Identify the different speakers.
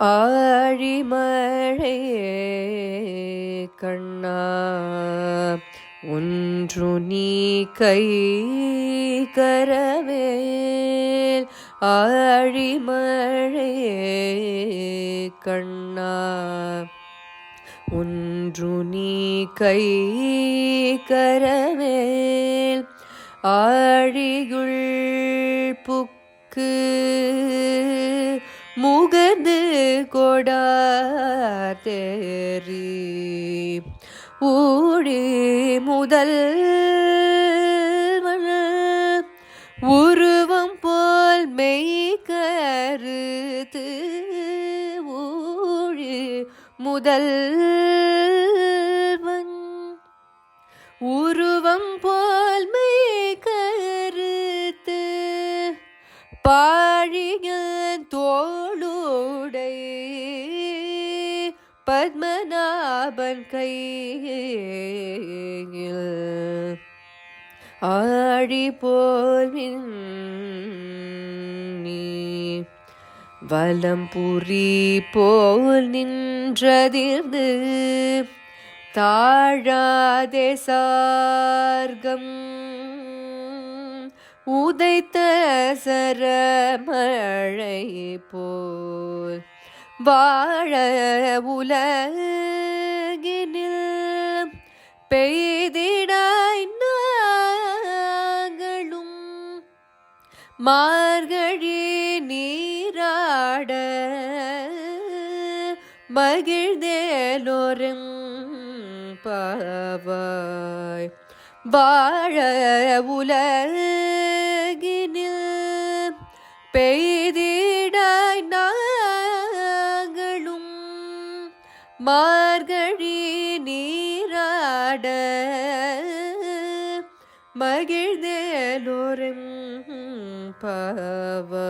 Speaker 1: ஆழிமழையே கண்ணா ஒன்று நீ கை கரவேல். ஆழிமழையே கண்ணா ஒன்று நீ கை கரவேல். ஆழிகுள் புக்கு முகந்து கொடாத்தேரி ஊழி முதல் உருவம் போல் மெய் கருத்து. ஊழி முதல் உருவம் போல் மெய் கருத்து. பாழிய தோல் பத்மநாபன் கையில் ஆழி போல் நீ வலம்புரி போல் நின்றதிர்ந்து தாழாதே சார்கம் உதைத்த சரமழை போல். வாழ உலகினில் பெய்திடாய் நாங்களும் மார்கழி நீராட மகிழ்ந்தேலோரும் பாவாய். வாழ உலகினில் பெய்தி மார்கழி நீராட மகிழ்ந்தேலோரும் பாவா